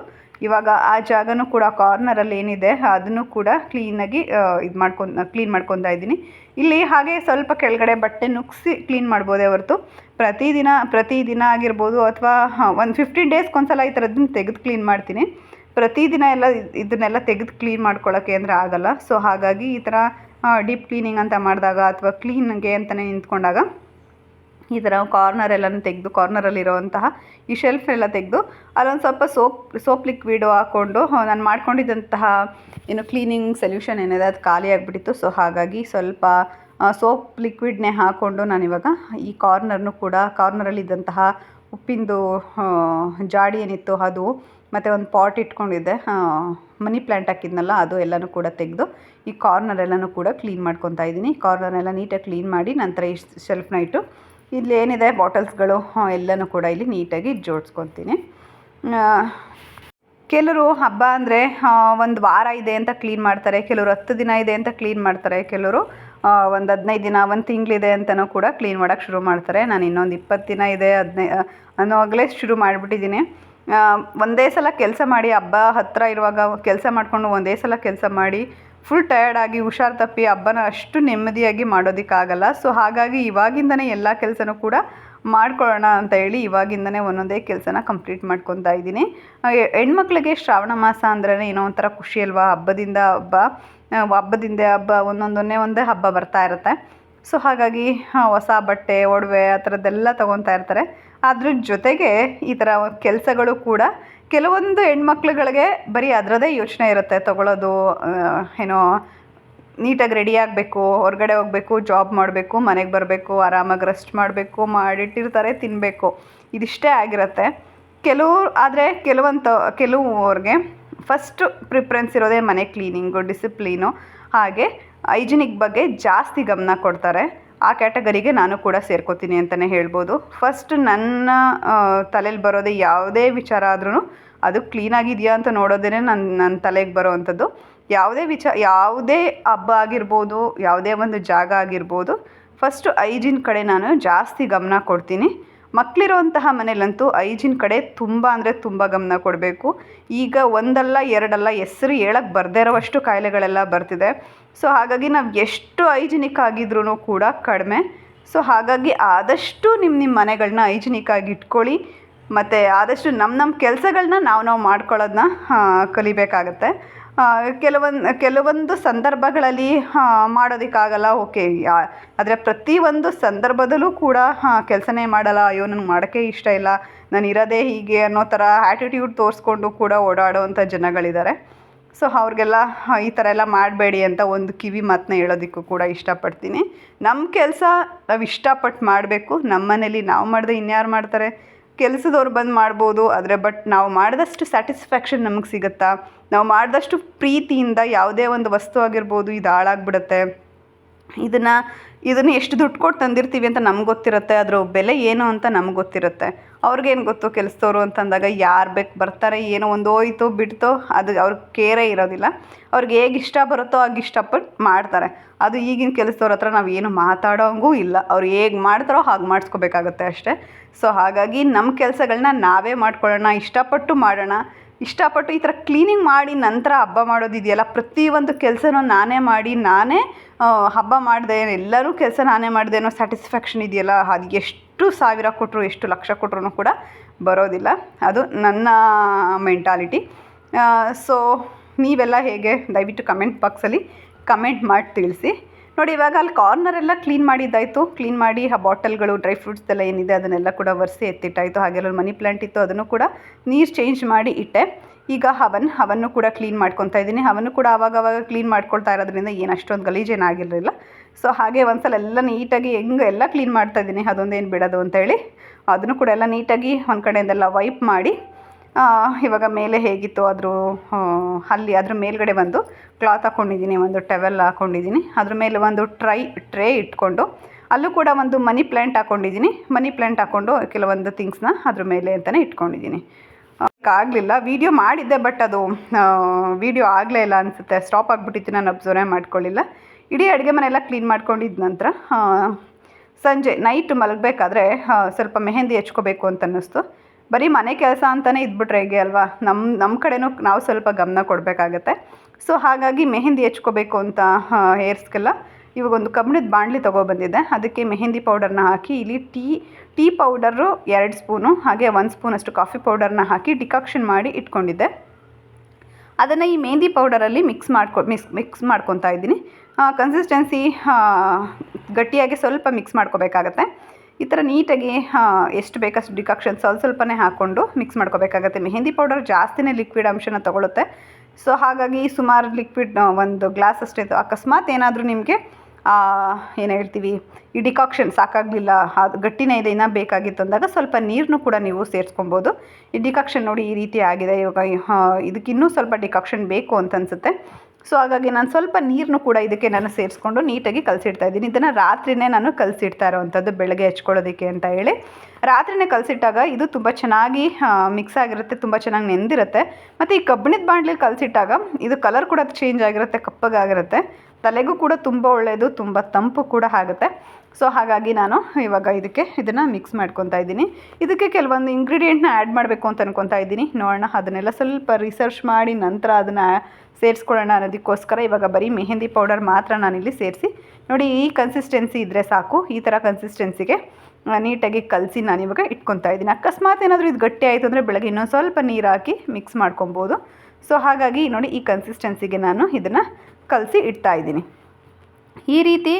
ಇವಾಗ ಆ ಜಾಗನೂ ಕೂಡ ಕಾರ್ನರಲ್ಲಿ ಏನಿದೆ, ಅದನ್ನು ಕೂಡ ಕ್ಲೀನಾಗಿ ಇದು ಮಾಡ್ಕೊಂಡು ಕ್ಲೀನ್ ಮಾಡ್ಕೊತಾ ಇದ್ದೀನಿ. ಇಲ್ಲಿ ಹಾಗೆ ಸ್ವಲ್ಪ ಕೆಳಗಡೆ ಬಟ್ಟೆ ನುಗ್ಸಿ ಕ್ಲೀನ್ ಮಾಡ್ಬೋದೇ ಹೊರತು, ಪ್ರತಿದಿನ ಪ್ರತಿದಿನ ಆಗಿರ್ಬೋದು ಅಥವಾ ಒಂದು ಫಿಫ್ಟೀನ್ ಡೇಸ್ಗೆ ಒಂದ್ಸಲ ಈ ಥರದನ್ನ ತೆಗೆದು ಕ್ಲೀನ್ ಮಾಡ್ತೀನಿ. ಪ್ರತಿದಿನ ಎಲ್ಲ ಇದನ್ನೆಲ್ಲ ತೆಗೆದು ಕ್ಲೀನ್ ಮಾಡ್ಕೊಳ್ಳೋಕ್ಕೆ ಅಂದರೆ ಆಗಲ್ಲ. ಸೊ ಹಾಗಾಗಿ ಈ ಥರ ಡೀಪ್ ಕ್ಲೀನಿಂಗ್ ಅಂತ ಮಾಡಿದಾಗ ಅಥವಾ ಕ್ಲೀನ್ಗೆ ಅಂತಲೇ ನಿಂತ್ಕೊಂಡಾಗ ಈ ಥರ ಕಾರ್ನರ್ ಎಲ್ಲನೂ ತೆಗೆದು ಕಾರ್ನರಲ್ಲಿರೋವಂತಹ ಈ ಶೆಲ್ಫ್ ಎಲ್ಲ ತೆಗೆದು ಅಲ್ಲೊಂದು ಸ್ವಲ್ಪ ಸೋಪ್ ಸೋಪ್ ಲಿಕ್ವಿಡು ಹಾಕ್ಕೊಂಡು ನಾನು ಮಾಡ್ಕೊಂಡಿದ್ದಂತಹ ಏನು ಕ್ಲೀನಿಂಗ್ ಸೊಲ್ಯೂಷನ್ ಏನಿದೆ ಅದು ಖಾಲಿ ಆಗಿಬಿಟ್ಟಿತ್ತು. ಸೊ ಹಾಗಾಗಿ ಸ್ವಲ್ಪ ಸೋಪ್ ಲಿಕ್ವಿಡ್ನೇ ಹಾಕ್ಕೊಂಡು ನಾನಿವಾಗ ಈ ಕಾರ್ನರ್ನು ಕೂಡ ಕಾರ್ನರಲ್ಲಿದ್ದಂತಹ ಉಪ್ಪಿಂದು ಜಾಡಿ ಏನಿತ್ತು ಅದು ಮತ್ತು ಒಂದು ಪಾಟ್ ಇಟ್ಕೊಂಡಿದ್ದೆ. ಮನಿ ಪ್ಲ್ಯಾಂಟ್ ಹಾಕಿದ್ನಲ್ಲ, ಅದು ಎಲ್ಲನೂ ಕೂಡ ತೆಗೆದು, ಈ ಕಾರ್ನರ್ ಎಲ್ಲನೂ ಕೂಡ ಕ್ಲೀನ್ ಮಾಡ್ಕೊತಾ ಇದ್ದೀನಿ. ಕಾರ್ನರ್ನೆಲ್ಲ ನೀಟಾಗಿ ಕ್ಲೀನ್ ಮಾಡಿ ನಂತರ ಈ ಶೆಲ್ಫ್ನ ಇಟ್ಟು, ಇಲ್ಲಿ ಏನಿದೆ ಬಾಟಲ್ಸ್ಗಳು ಎಲ್ಲನೂ ಕೂಡ ಇಲ್ಲಿ ನೀಟಾಗಿ ಜೋಡಿಸ್ಕೊತೀನಿ. ಕೆಲವರು ಹಬ್ಬ ಅಂದರೆ ಒಂದು ವಾರ ಇದೆ ಅಂತ ಕ್ಲೀನ್ ಮಾಡ್ತಾರೆ, ಕೆಲವರು ಹತ್ತು ದಿನ ಇದೆ ಅಂತ ಕ್ಲೀನ್ ಮಾಡ್ತಾರೆ, ಕೆಲವರು ಒಂದು ಹದಿನೈದು ದಿನ, ಒಂದು ತಿಂಗಳಿದೆ ಅಂತಲೂ ಕೂಡ ಕ್ಲೀನ್ ಮಾಡೋಕ್ಕೆ ಶುರು ಮಾಡ್ತಾರೆ. ನಾನು ಇನ್ನೊಂದು ಇಪ್ಪತ್ತು ದಿನ ಇದೆ, ಹದಿನೈ ಅನ್ನೋವಾಗಲೇ ಶುರು ಮಾಡಿಬಿಟ್ಟಿದ್ದೀನಿ. ಒಂದೇ ಸಲ ಕೆಲಸ ಮಾಡಿ, ಹಬ್ಬ ಹತ್ತಿರ ಇರುವಾಗ ಕೆಲಸ ಮಾಡಿಕೊಂಡು ಒಂದೇ ಸಲ ಕೆಲಸ ಮಾಡಿ ಫುಲ್ ಟಯರ್ಡಾಗಿ ಹುಷಾರು ತಪ್ಪಿ ಹಬ್ಬನ ಅಷ್ಟು ನೆಮ್ಮದಿಯಾಗಿ ಮಾಡೋದಕ್ಕಾಗಲ್ಲ. ಸೊ ಹಾಗಾಗಿ ಇವಾಗಿಂದನೇ ಎಲ್ಲ ಕೆಲಸನೂ ಕೂಡ ಮಾಡ್ಕೊಳ್ಳೋಣ ಅಂತ ಹೇಳಿ ಇವಾಗಿಂದನೇ ಒಂದೊಂದೇ ಕೆಲಸನ ಕಂಪ್ಲೀಟ್ ಮಾಡ್ಕೊತಾ ಇದ್ದೀನಿ. ಹೆಣ್ಮಕ್ಳಿಗೆ ಶ್ರಾವಣ ಮಾಸ ಅಂದ್ರೆ ಏನೋ ಒಂಥರ ಖುಷಿ ಅಲ್ವಾ? ಹಬ್ಬದಿಂದ ಹಬ್ಬ ಹಬ್ಬದಿಂದ ಹಬ್ಬ, ಒಂದೊಂದನ್ನೇ ಒಂದೇ ಹಬ್ಬ ಬರ್ತಾ ಇರುತ್ತೆ. ಸೊ ಹಾಗಾಗಿ ಹೊಸ ಬಟ್ಟೆ, ಒಡವೆ ಆ ಥರದ್ದೆಲ್ಲ ತೊಗೊತಾ ಇರ್ತಾರೆ. ಅದ್ರ ಜೊತೆಗೆ ಈ ಥರ ಕೆಲಸಗಳು ಕೂಡ ಕೆಲವೊಂದು ಹೆಣ್ಮಕ್ಳುಗಳಿಗೆ ಬರೀ ಅದರದೇ ಯೋಚನೆ ಇರುತ್ತೆ. ತೊಗೊಳೋದು ಏನೋ ನೀಟಾಗಿ ರೆಡಿ ಆಗಬೇಕು, ಹೊರಗಡೆ ಹೋಗಬೇಕು ಜಾಬ್ ಮಾಡಬೇಕು, ಮನೆಗೆ ಬರಬೇಕು, ಆರಾಮಾಗಿ ರೆಸ್ಟ್ ಮಾಡಬೇಕು, ಮಾಡಿಟ್ಟಿರ್ತಾರೆ ತಿನ್ನಬೇಕು ಇದಿಷ್ಟೇ ಆಗಿರುತ್ತೆ. ಕೆಲವು ಆದರೆ ಕೆಲವಂತ, ಕೆಲವ್ರಿಗೆ ಫಸ್ಟ್ ಪ್ರಿಫರೆನ್ಸ್ ಇರೋದೇ ಮನೆ ಕ್ಲೀನಿಂಗು ಡಿಸಿಪ್ಲೀನು ಹಾಗೆ ಹೈಜಿನಿಕ್ ಬಗ್ಗೆ ಜಾಸ್ತಿ ಗಮನ ಕೊಡ್ತಾರೆ. ಆ ಕ್ಯಾಟಗರಿಗೆ ನಾನು ಕೂಡ ಸೇರ್ಕೋತೀನಿ ಅಂತಲೇ ಹೇಳ್ಬೋದು. ಫಸ್ಟ್ ನನ್ನ ತಲೆಯಲ್ಲಿ ಬರೋದೇ ಯಾವುದೇ ವಿಚಾರ ಆದ್ರೂ ಅದು ಕ್ಲೀನಾಗಿದೆಯಾ ಅಂತ ನೋಡೋದೇ ನನ್ನ ನನ್ನ ತಲೆಗೆ ಬರೋವಂಥದ್ದು ಯಾವುದೇ ವಿಚಾರ ಯಾವುದೇ ಹಬ್ಬ ಆಗಿರ್ಬೋದು, ಯಾವುದೇ ಒಂದು ಜಾಗ ಆಗಿರ್ಬೋದು ಫಸ್ಟು ಐಜಿನ್ ಕಡೆ ನಾನು ಜಾಸ್ತಿ ಗಮನ ಕೊಡ್ತೀನಿ. ಮಕ್ಕಳಿರುವಂತಹ ಮನೇಲಂತೂ ಐಜಿನ್ ಕಡೆ ತುಂಬ ಅಂದರೆ ತುಂಬ ಗಮನ ಕೊಡಬೇಕು. ಈಗ ಒಂದಲ್ಲ, ಎರಡಲ್ಲ, ಹೆಸ್ರು ಹೇಳಕ್ಕೆ ಬರದೇ ಇರೋವಷ್ಟು ಕಾಯಿಲೆಗಳೆಲ್ಲ ಬರ್ತಿದೆ. ಸೊ ಹಾಗಾಗಿ ನಾವು ಎಷ್ಟು ಐಜಿನಿಕ್ ಆಗಿದ್ರೂ ಕೂಡ ಕಡಿಮೆ. ಸೊ ಹಾಗಾಗಿ ಆದಷ್ಟು ನಿಮ್ಮ ನಿಮ್ಮ ಮನೆಗಳನ್ನ ಐಜಿನಿಕ್ ಆಗಿ ಇಟ್ಕೊಳ್ಳಿ. ಮತ್ತು ಆದಷ್ಟು ನಮ್ಮ ನಮ್ಮ ಕೆಲಸಗಳನ್ನ ನಾವು ನಾವು ಮಾಡ್ಕೊಳ್ಳೋದನ್ನ ಕಲಿಬೇಕಾಗತ್ತೆ. ಕೆಲವೊಂದು ಕೆಲವೊಂದು ಸಂದರ್ಭಗಳಲ್ಲಿ ಮಾಡೋದಕ್ಕಾಗಲ್ಲ, ಓಕೆ ಆದರೆ ಪ್ರತಿಯೊಂದು ಸಂದರ್ಭದಲ್ಲೂ ಕೂಡ ಕೆಲಸನೇ ಮಾಡಲ್ಲ, ಅಯ್ಯೋ, ನನಗೆ ಮಾಡೋಕ್ಕೆ ಇಷ್ಟ ಇಲ್ಲ, ನಾನು ಇರೋದೇ ಹೀಗೆ ಅನ್ನೋ ಥರ ಆ್ಯಟಿಟ್ಯೂಡ್ ತೋರಿಸ್ಕೊಂಡು ಕೂಡ ಓಡಾಡುವಂಥ ಜನಗಳಿದ್ದಾರೆ. ಸೊ, ಅವ್ರಿಗೆಲ್ಲ ಈ ಥರ ಎಲ್ಲ ಮಾಡಬೇಡಿ ಅಂತ ಒಂದು ಕಿವಿ ಮಾತನ್ನ ಹೇಳೋದಕ್ಕೂ ಕೂಡ ಇಷ್ಟಪಡ್ತೀನಿ. ನಮ್ಮ ಕೆಲಸ ನಾವು ಇಷ್ಟಪಟ್ಟು ಮಾಡಬೇಕು ನಮ್ಮ ಮನೇಲಿ ನಾವು ಮಾಡಿದ್ರೆ ಇನ್ಯಾರು ಮಾಡ್ತಾರೆ, ಕೆಲಸದವ್ರು ಬಂದು ಮಾಡ್ಬೋದು, ಆದರೆ ಬಟ್ ನಾವು ಮಾಡಿದಷ್ಟು ಸ್ಯಾಟಿಸ್ಫ್ಯಾಕ್ಷನ್ ನಮಗೆ ಸಿಗುತ್ತಾ? ನಾವು ಮಾಡಿದಷ್ಟು ಪ್ರೀತಿಯಿಂದ ಯಾವುದೇ ಒಂದು ವಸ್ತು ಆಗಿರ್ಬೋದು ಇದು ಹಾಳಾಗ್ಬಿಡುತ್ತೆ. ಇದನ್ನು ಇದನ್ನು ಎಷ್ಟು ದುಡ್ಡು ಕೊಟ್ಟು ತಂದಿರ್ತೀವಿ ಅಂತ ನಮ್ಗೆ ಗೊತ್ತಿರುತ್ತೆ, ಅದರ ಬೆಲೆ ಏನು ಅಂತ ನಮ್ಗೆ ಗೊತ್ತಿರುತ್ತೆ. ಅವ್ರಿಗೇನು ಗೊತ್ತು ಕೆಲಸದವ್ರು ಅಂತಂದಾಗ ಯಾರು ಬೇಕು, ಬರ್ತಾರೆ, ಏನೋ ಒಂದು ಹೋಯ್ತು, ಬಿಡ್ತೋ, ಅದು ಅವ್ರಿಗೆ ಕೇರೇ ಇರೋದಿಲ್ಲ. ಅವ್ರಿಗೆ ಹೇಗೆ ಇಷ್ಟ ಬರುತ್ತೋ ಹಾಗೆ ಇಷ್ಟಪಟ್ಟು ಮಾಡ್ತಾರೆ. ಅದು ಈಗಿನ ಕೆಲಸದವ್ರ ಹತ್ರ ನಾವು ಏನು ಮಾತಾಡೋಂಗೂ ಇಲ್ಲ. ಅವ್ರು ಹೇಗೆ ಮಾಡ್ತಾರೋ ಹಾಗೆ ಮಾಡಿಸ್ಕೋಬೇಕಾಗತ್ತೆ ಅಷ್ಟೇ. ಸೊ ಹಾಗಾಗಿ ನಮ್ಮ ಕೆಲಸಗಳನ್ನ ನಾವೇ ಮಾಡ್ಕೊಳ್ಳೋಣ, ಇಷ್ಟಪಟ್ಟು ಮಾಡೋಣ. ಇಷ್ಟಪಟ್ಟು ಈ ಥರ ಕ್ಲೀನಿಂಗ್ ಮಾಡಿ ನಂತರ ಹಬ್ಬ ಮಾಡೋದಿದೆಯಲ್ಲ ಪ್ರತಿಯೊಂದು ಕೆಲಸನೂ ನಾನೇ ಮಾಡಿ, ನಾನೇ ಹಬ್ಬ ಮಾಡಿದೆ, ಎಲ್ಲರೂ ಕೆಲಸ ನಾನೇ ಮಾಡಿದೆ ಅನ್ನೋ ಸ್ಯಾಟಿಸ್ಫ್ಯಾಕ್ಷನ್ ಇದೆಯಲ್ಲ? ಅದು ಎಷ್ಟು ಸಾವಿರ ಕೊಟ್ಟರು ಎಷ್ಟು ಲಕ್ಷ ಕೊಟ್ಟರು ಕೂಡ ಬರೋದಿಲ್ಲ. ಅದು ನನ್ನ ಮೆಂಟಾಲಿಟಿ ಸೊ ನೀವೆಲ್ಲ ಹೇಗೆ? ದಯವಿಟ್ಟು ಕಮೆಂಟ್ ಬಾಕ್ಸಲ್ಲಿ ಕಮೆಂಟ್ ಮಾಡಿ ತಿಳಿಸಿ. ನೋಡಿ, ಇವಾಗ ಅಲ್ಲಿ ಕಾರ್ನರ್ ಎಲ್ಲ ಕ್ಲೀನ್ ಮಾಡಿದ್ದಾಯಿತು. ಕ್ಲೀನ್ ಮಾಡಿ ಆ ಬಾಟಲ್ಗಳು ಡ್ರೈ ಫ್ರೂಟ್ಸ್ ಎಲ್ಲ ಏನಿದೆ ಅದನ್ನೆಲ್ಲ ಕೂಡ ಒರೆಸಿ ಎತ್ತಿಟ್ಟಾಯಿತು. ಹಾಗೆ ಅಲ್ಲಿ ಮನಿ ಪ್ಲ್ಯಾಂಟ್ ಇತ್ತು, ಅದನ್ನು ಕೂಡ ನೀರು ಚೇಂಜ್ ಮಾಡಿ ಇಟ್ಟೆ. ಈಗ ಹವನ್, ಹವನ್ನು ಕೂಡ ಕ್ಲೀನ್ ಮಾಡ್ಕೊತಾ ಇದ್ದೀನಿ. ಹವನ್ನು ಕೂಡ ಆವಾಗ ಆವಾಗ ಕ್ಲೀನ್ ಮಾಡ್ಕೊಳ್ತಾ ಇರೋದ್ರಿಂದ ಏನು ಅಷ್ಟೊಂದು ಗಲೀಜೇನಾಗಿರಲಿಲ್ಲ ಸೊ ಹಾಗೆ ಒಂದ್ಸಲ ಎಲ್ಲ ನೀಟಾಗಿ ಹೆಂಗೆ ಎಲ್ಲ ಕ್ಲೀನ್ ಮಾಡ್ತಾ ಇದ್ದೀನಿ, ಅದೊಂದೇನು ಬಿಡೋದು ಅಂತೇಳಿ, ಅದನ್ನು ಕೂಡ ಎಲ್ಲ ನೀಟಾಗಿ ಒಂದು ಕಡೆಯಿಂದೆಲ್ಲ ವೈಪ್ ಮಾಡಿ ಇವಾಗ ಮೇಲೆ ಹೇಗಿತ್ತು ಅದ್ರ ಅಲ್ಲಿ ಅದ್ರ ಮೇಲ್ಗಡೆ ಒಂದು ಕ್ಲಾತ್ ಹಾಕ್ಕೊಂಡಿದ್ದೀನಿ ಒಂದು ಟವೆಲ್ ಹಾಕ್ಕೊಂಡಿದ್ದೀನಿ ಅದ್ರ ಮೇಲೆ ಒಂದು ಟ್ರೈ, ಟ್ರೇ ಇಟ್ಕೊಂಡು, ಅಲ್ಲೂ ಕೂಡ ಒಂದು ಮನಿ ಪ್ಲ್ಯಾಂಟ್ ಹಾಕ್ಕೊಂಡಿದ್ದೀನಿ ಮನಿ ಪ್ಲ್ಯಾಂಟ್ ಹಾಕ್ಕೊಂಡು ಕೆಲವೊಂದು ಥಿಂಗ್ಸ್ನ ಅದ್ರ ಮೇಲೆ ಅಂತಲೇ ಇಟ್ಕೊಂಡಿದ್ದೀನಿ. ಆಗಲಿಲ್ಲ. ವೀಡಿಯೋ ಮಾಡಿದ್ದೆ, ಬಟ್ ಅದು ವೀಡಿಯೋ ಆಗಲೇ ಇಲ್ಲ ಅನಿಸುತ್ತೆ. ಸ್ಟಾಪ್ ಆಗಿಬಿಟ್ಟಿತ್ತು, ನಾನು ಅಬ್ಸರ್ವೇ ಮಾಡ್ಕೊಳ್ಳಿಲ್ಲ. ಇಡೀ ಅಡುಗೆ ಮನೆಯೆಲ್ಲ ಕ್ಲೀನ್ ಮಾಡ್ಕೊಂಡಿದ್ದ ನಂತರ ಸಂಜೆ, ನೈಟ್ ಮಲಗಬೇಕಾದ್ರೆ ಸ್ವಲ್ಪ ಮೆಹೆಂದಿ ಹಚ್ಕೋಬೇಕು ಅಂತ ಅನ್ನಿಸ್ತು. ಬರೀ ಮನೆ ಕೆಲಸ ಅಂತಲೇ ಇದ್ಬಿಟ್ರೆ ಹೇಗೆ ಅಲ್ವಾ? ನಮ್ಮ ನಮ್ಮ ಕಡೆನೂ ನಾವು ಸ್ವಲ್ಪ ಗಮನ ಕೊಡಬೇಕಾಗತ್ತೆ. ಸೊ ಹಾಗಾಗಿ ಮೆಹಂದಿ ಹೆಚ್ಕೋಬೇಕು ಅಂತ ಹೇರ್ಸ್ಗೆಲ್ಲ ಇವಾಗ ಒಂದು ಕಬ್ಬಿಣದ ಬಾಣಲಿ ತೊಗೊಬಂದಿದ್ದೆ. ಅದಕ್ಕೆ ಮೆಹಂದಿ ಪೌಡರ್ನ ಹಾಕಿ, ಇಲ್ಲಿ ಟೀ ಟೀ ಪೌಡರು ಎರಡು ಸ್ಪೂನು ಹಾಗೆ ಒಂದು ಸ್ಪೂನಷ್ಟು ಕಾಫಿ ಪೌಡರ್ನ ಹಾಕಿ ಡಿಕಾಕ್ಷನ್ ಮಾಡಿ ಇಟ್ಕೊಂಡಿದ್ದೆ. ಅದನ್ನು ಈ ಮೆಹಂದಿ ಪೌಡರಲ್ಲಿ ಮಿಕ್ಸ್ ಮಾಡ್ಕೊ ಮಿಕ್ಸ್ ಮಿಕ್ಸ್ ಮಾಡ್ಕೊತಾ ಇದ್ದೀನಿ. ಕನ್ಸಿಸ್ಟೆನ್ಸಿ ಗಟ್ಟಿಯಾಗಿ ಸ್ವಲ್ಪ ಮಿಕ್ಸ್ ಮಾಡ್ಕೋಬೇಕಾಗತ್ತೆ. ಈ ಥರ ನೀಟಾಗಿ ಎಷ್ಟು ಬೇಕಷ್ಟು ಡಿಕಾಕ್ಷನ್ ಸ್ವಲ್ಪ ಸ್ವಲ್ಪನೇ ಹಾಕ್ಕೊಂಡು ಮಿಕ್ಸ್ ಮಾಡ್ಕೋಬೇಕಾಗತ್ತೆ. ಮೆಹಂದಿ ಪೌಡರ್ ಜಾಸ್ತಿನೇ ಲಿಕ್ವಿಡ್ ಅಂಶನ ತೊಗೊಳುತ್ತೆ. ಸೊ ಹಾಗಾಗಿ ಸುಮಾರು ಲಿಕ್ವಿಡ್ ಒಂದು ಗ್ಲಾಸ್ ಅಷ್ಟೇ ಅಕಸ್ಮಾತ್ ಏನಾದರೂ ನಿಮಗೆ ಏನು ಹೇಳ್ತೀವಿ, ಈ ಡಿಕಾಕ್ಷನ್ ಸಾಕಾಗಲಿಲ್ಲ ಅದು ಗಟ್ಟಿನೇ ಇದೆ, ಇನ್ನೂ ಬೇಕಾಗಿತ್ತು ಅಂದಾಗ ಸ್ವಲ್ಪ ನೀರನ್ನು ಕೂಡ ನೀವು ಸೇರಿಸ್ಕೊಬೋದು. ಈ ಡಿಕಾಕ್ಷನ್ ನೋಡಿ ಈ ರೀತಿ ಆಗಿದೆ. ಇವಾಗ ಇದಕ್ಕಿನ್ನೂ ಸ್ವಲ್ಪ ಡಿಕಾಕ್ಷನ್ ಬೇಕು ಅಂತ ಅನಿಸುತ್ತೆ. ಸೊ ಹಾಗಾಗಿ ನಾನು ಸ್ವಲ್ಪ ನೀರನ್ನು ಕೂಡ ಇದಕ್ಕೆ ನಾನು ಸೇರಿಸ್ಕೊಂಡು ನೀಟಾಗಿ ಕಲಸಿಡ್ತಾ ಇದ್ದೀನಿ. ಇದನ್ನು ರಾತ್ರಿನೇ ನಾನು ಕಲಸಿಡ್ತಾ ಇರೋವಂಥದ್ದು ಬೆಳಗ್ಗೆ ಹಚ್ಕೊಳ್ಳೋದಕ್ಕೆ ಅಂತ ಹೇಳಿ. ರಾತ್ರಿನೇ ಕಲಸಿಟ್ಟಾಗ ಇದು ತುಂಬ ಚೆನ್ನಾಗಿ ಮಿಕ್ಸ್ ಆಗಿರುತ್ತೆ, ತುಂಬ ಚೆನ್ನಾಗಿ ನೆಂದಿರುತ್ತೆ. ಮತ್ತು ಈ ಕಬ್ಬಿಣದ ಬಾಂಡ್ಲಿ ಕಲಸಿಟ್ಟಾಗ ಇದು ಕಲರ್ ಕೂಡ ಚೇಂಜ್ ಆಗಿರುತ್ತೆ, ಕಪ್ಪಗಾಗಿರುತ್ತೆ. ತಲೆಗೂ ಕೂಡ ತುಂಬ ಒಳ್ಳೆಯದು ತುಂಬ ತಂಪು ಕೂಡ ಆಗುತ್ತೆ. ಸೊ ಹಾಗಾಗಿ ನಾನು ಇವಾಗ ಇದಕ್ಕೆ ಇದನ್ನು ಮಿಕ್ಸ್ ಮಾಡ್ಕೊತಾ ಇದ್ದೀನಿ. ಇದಕ್ಕೆ ಕೆಲವೊಂದು ಇಂಗ್ರೀಡಿಯೆಂಟ್ನ ಆ್ಯಡ್ ಮಾಡಬೇಕು ಅಂತ ಅನ್ಕೊತಾ ಇದ್ದೀನಿ. ನೋಡೋಣ, ಅದನ್ನೆಲ್ಲ ಸ್ವಲ್ಪ ರಿಸರ್ಚ್ ಮಾಡಿ ನಂತರ ಅದನ್ನು ಸೇರಿಸ್ಕೊಳ್ಳೋಣ ಅನ್ನೋದಕ್ಕೋಸ್ಕರ ಇವಾಗ ಬರೀ ಮೆಹಂದಿ ಪೌಡರ್ ಮಾತ್ರ ನಾನಿಲ್ಲಿ ಸೇರಿಸಿ, ನೋಡಿ ಈ ಕನ್ಸಿಸ್ಟೆನ್ಸಿ ಇದ್ದರೆ ಸಾಕು. ಈ ಥರ ಕನ್ಸಿಸ್ಟೆನ್ಸಿಗೆ ನೀಟಾಗಿ ಕಲಸಿ ನಾನಿವಾಗ ಇಟ್ಕೊತಾ ಇದ್ದೀನಿ. ಅಕಸ್ಮಾತ್ ಏನಾದರೂ ಇದು ಗಟ್ಟಿ ಆಯಿತು ಅಂದರೆ ಬೆಳಗ್ಗೆ ಇನ್ನೊಂದು ಸ್ವಲ್ಪ ನೀರು ಹಾಕಿ ಮಿಕ್ಸ್ ಮಾಡ್ಕೊಬೋದು. ಸೊ ಹಾಗಾಗಿ ನೋಡಿ ಈ ಕನ್ಸಿಸ್ಟೆನ್ಸಿಗೆ ನಾನು ಇದನ್ನು ಕಲಸಿ ಇಡ್ತಾ ಇದ್ದೀನಿ. ಈ ರೀತಿ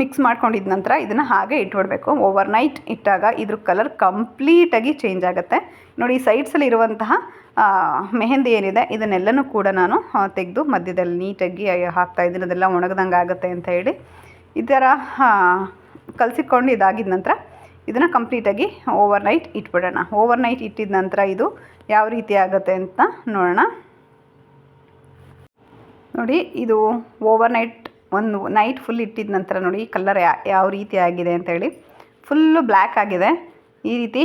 ಮಿಕ್ಸ್ ಮಾಡ್ಕೊಂಡಿದ್ದ ನಂತರ ಇದನ್ನು ಹಾಗೆ ಇಟ್ಬಿಡಬೇಕು. ಓವರ್ ನೈಟ್ ಇಟ್ಟಾಗ ಇದ್ರ ಕಲರ್ ಕಂಪ್ಲೀಟಾಗಿ ಚೇಂಜ್ ಆಗುತ್ತೆ. ನೋಡಿ ಸೈಡ್ಸಲ್ಲಿ ಇರುವಂತಹ ಮೆಹಂದಿ ಏನಿದೆ, ಇದನ್ನೆಲ್ಲನೂ ಕೂಡ ನಾನು ತೆಗೆದು ಮಧ್ಯದಲ್ಲಿ ನೀಟಾಗಿ ಹಾಕ್ತಾ ಇದ್ದೀನಿ. ಅದೆಲ್ಲ ಒಣಗ್ದಂಗೆ ಆಗುತ್ತೆ ಅಂತ ಹೇಳಿ. ಈ ಥರ ಕಲಸಿಕೊಂಡು ಇದಾಗಿದ ನಂತರ ಇದನ್ನು ಕಂಪ್ಲೀಟಾಗಿ ಓವರ್ ನೈಟ್ ಇಟ್ಬಿಡೋಣ. ಓವರ್ ನೈಟ್ ಇಟ್ಟಿದ ನಂತರ ಇದು ಯಾವ ರೀತಿ ಆಗುತ್ತೆ ಅಂತ ನೋಡೋಣ. ನೋಡಿ, ಇದು ಓವರ್ ನೈಟ್ ಒಂದು ನೈಟ್ ಫುಲ್ ಇಟ್ಟಿದ ನಂತರ ನೋಡಿ ಕಲ್ಲರ್ ಯಾವ ರೀತಿ ಆಗಿದೆ ಅಂತೇಳಿ ಫುಲ್ಲು ಬ್ಲ್ಯಾಕ್ ಆಗಿದೆ. ಈ ರೀತಿ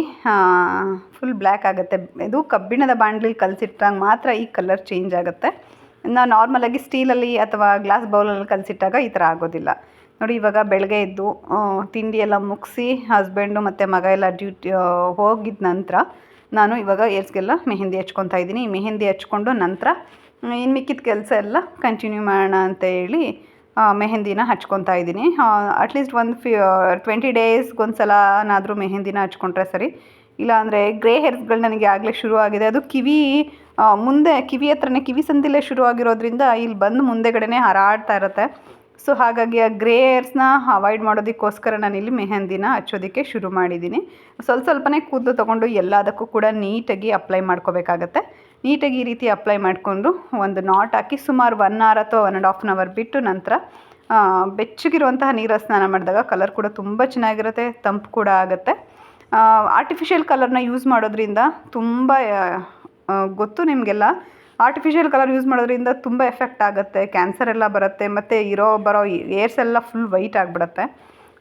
ಫುಲ್ ಬ್ಲ್ಯಾಕ್ ಆಗುತ್ತೆ. ಇದು ಕಬ್ಬಿಣದ ಬಾಂಡ್ಲಿ ಕಲಸಿಟ್ಟಾಗ ಮಾತ್ರ ಈ ಕಲರ್ ಚೇಂಜ್ ಆಗುತ್ತೆ. ನಾವು ನಾರ್ಮಲಾಗಿ ಸ್ಟೀಲಲ್ಲಿ ಅಥವಾ ಗ್ಲಾಸ್ ಬೌಲಲ್ಲಿ ಕಲಸಿಟ್ಟಾಗ ಈ ಥರ ಆಗೋದಿಲ್ಲ. ನೋಡಿ, ಇವಾಗ ಬೆಳಗ್ಗೆ ಎದ್ದು ತಿಂಡಿ ಎಲ್ಲ ಮುಗಿಸಿ ಹಸ್ಬೆಂಡು ಮತ್ತು ಮಗ ಎಲ್ಲ ಡ್ಯೂಟಿ ಹೋಗಿದ ನಂತರ ನಾನು ಇವಾಗ ಏರ್ಸ್ಗೆಲ್ಲ ಮೆಹಂದಿ ಹಚ್ಕೊತಾ ಇದ್ದೀನಿ. ಈ ಮೆಹಂದಿ ಹಚ್ಕೊಂಡು ನಂತರ ಇನ್ನು ಮಿಕ್ಕಿದ ಕೆಲಸ ಎಲ್ಲ ಕಂಟಿನ್ಯೂ ಮಾಡೋಣ ಅಂತ ಹೇಳಿ ಮೆಹಂದಿನ ಹಚ್ಕೊತಾ ಇದ್ದೀನಿ. ಅಟ್ಲೀಸ್ಟ್ ಒಂದು ಫಿ ಟ್ವೆಂಟಿ ಡೇಸ್ಗೊಂದು ಸಲನಾದರೂ ಮೆಹಂದಿನ ಹಚ್ಕೊಂಡ್ರೆ ಸರಿ. ಇಲ್ಲಾಂದರೆ ಗ್ರೇ ಹೇರ್ಸ್ಗಳು ನನಗೆ ಆಗಲೇ ಶುರು ಆಗಿದೆ ಅದು ಕಿವಿ ಮುಂದೆ ಕಿವಿ ಹತ್ರನೇ ಕಿವಿ ಸಂದಿಲೇ ಶುರುವಾಗಿರೋದ್ರಿಂದ ಇಲ್ಲಿ ಬಂದು ಮುಂದೆಗಡೆನೇ ಹಾರಾಡ್ತಾ ಇರುತ್ತೆ. ಸೊ ಹಾಗಾಗಿ ಆ ಗ್ರೇ ಹೇರ್ಸ್ನ ಅವಾಯ್ಡ್ ಮಾಡೋದಕ್ಕೋಸ್ಕರ ನಾನಿಲ್ಲಿ ಮೆಹಂದಿನ ಹಚ್ಚೋದಕ್ಕೆ ಶುರು ಮಾಡಿದ್ದೀನಿ. ಸ್ವಲ್ಪ ಸ್ವಲ್ಪನೇ ಕೂದಲು ತೊಗೊಂಡು ಎಲ್ಲದಕ್ಕೂ ಕೂಡ ನೀಟಾಗಿ ಅಪ್ಲೈ ಮಾಡ್ಕೋಬೇಕಾಗತ್ತೆ. ನೀಟಾಗಿ ಈ ರೀತಿ ಅಪ್ಲೈ ಮಾಡಿಕೊಂಡು ಒಂದು ನಾಟ್ ಹಾಕಿ ಸುಮಾರು ಒನ್ ಅವರ್ ಅಥವಾ one and half an hour ಬಿಟ್ಟು ನಂತರ ಬೆಚ್ಚಗಿರುವಂತಹ ನೀರು ಸ್ನಾನ ಮಾಡಿದಾಗ ಕಲರ್ ಕೂಡ ತುಂಬ ಚೆನ್ನಾಗಿರುತ್ತೆ, ತಂಪು ಕೂಡ ಆಗುತ್ತೆ. ಆರ್ಟಿಫಿಷಿಯಲ್ ಕಲರ್ನ ಯೂಸ್ ಮಾಡೋದ್ರಿಂದ ತುಂಬ ಗೊತ್ತು ನಿಮಗೆಲ್ಲ? ಆರ್ಟಿಫಿಷಿಯಲ್ ಕಲರ್ ಯೂಸ್ ಮಾಡೋದ್ರಿಂದ ತುಂಬ ಎಫೆಕ್ಟ್ ಆಗುತ್ತೆ ಕ್ಯಾನ್ಸರ್ ಎಲ್ಲ ಬರುತ್ತೆ, ಮತ್ತು ಇರೋ, ಬರೋ ಏರ್ಸ್ ಎಲ್ಲ ಫುಲ್ ವೈಟ್ ಆಗಿಬಿಡತ್ತೆ.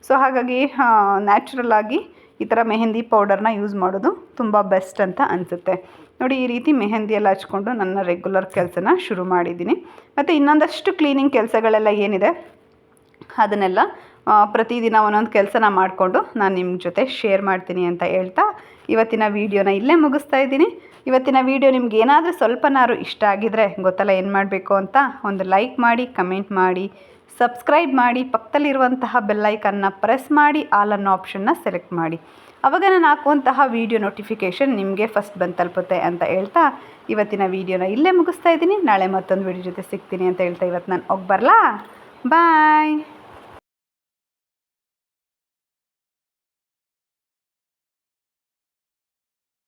ಸೊ ಹಾಗಾಗಿ ನ್ಯಾಚುರಲ್ ಆಗಿ ಈ ಥರ ಮೆಹಂದಿ ಪೌಡರ್ನ ಯೂಸ್ ಮಾಡೋದು ತುಂಬ ಬೆಸ್ಟ್ ಅಂತ ಅನಿಸುತ್ತೆ. ನೋಡಿ ಈ ರೀತಿ ಮೆಹಂದಿ ಎಲ್ಲ ಹಚ್ಕೊಂಡು ನನ್ನ ರೆಗ್ಯುಲರ್ ಕೆಲಸನ ಶುರು ಮಾಡಿದ್ದೀನಿ. ಮತ್ತು ಇನ್ನೊಂದಷ್ಟು ಕ್ಲೀನಿಂಗ್ ಕೆಲಸಗಳೆಲ್ಲ ಏನಿದೆ, ಅದನ್ನೆಲ್ಲ ಪ್ರತಿದಿನ ಒಂದೊಂದು ಕೆಲಸನ ಮಾಡಿಕೊಂಡು ನಾನು ನಿಮ್ಮ ಜೊತೆ ಶೇರ್ ಮಾಡ್ತೀನಿ ಅಂತ ಹೇಳ್ತಾ ಇವತ್ತಿನ ವೀಡಿಯೋನ ಇಲ್ಲೇ ಮುಗಿಸ್ತಾ ಇದ್ದೀನಿ. ಇವತ್ತಿನ ವೀಡಿಯೋ ನಿಮ್ಗೆ ಏನಾದರೂ ಸ್ವಲ್ಪನಾದ್ರು ಇಷ್ಟ ಆಗಿದರೆ ಗೊತ್ತಲ್ಲ ಏನು ಮಾಡಬೇಕು ಅಂತ ಒಂದು ಲೈಕ್ ಮಾಡಿ ಕಮೆಂಟ್ ಮಾಡಿ ಸಬ್ಸ್ಕ್ರೈಬ್ ಮಾಡಿ, ಪಕ್ಕದಲ್ಲಿರುವಂತಹ ಬೆಲ್ಲೈಕನ್ನ ಪ್ರೆಸ್ ಮಾಡಿ ಆಲ್ ಅನ್ನೋ ಆಪ್ಷನ್ನ ಸೆಲೆಕ್ಟ್ ಮಾಡಿ. ಅವಾಗ ನಾನು ಹಾಕುವಂತಹ ವೀಡಿಯೋ ನೋಟಿಫಿಕೇಷನ್ ನಿಮಗೆ ಫಸ್ಟ್ ಬಂದು ತಲುಪುತ್ತೆ ಅಂತ ಹೇಳ್ತಾ ಇವತ್ತಿನ ವೀಡಿಯೋನ ಇಲ್ಲೇ ಮುಗಿಸ್ತಾ ಇದ್ದೀನಿ. ನಾಳೆ ಮತ್ತೊಂದು ವೀಡಿಯೋ ಜೊತೆ ಸಿಗ್ತೀನಿ ಅಂತ ಹೇಳ್ತಾ ಇವತ್ತು ನಾನು ಹೋಗಿ ಬರಲಾ ಬಾಯ್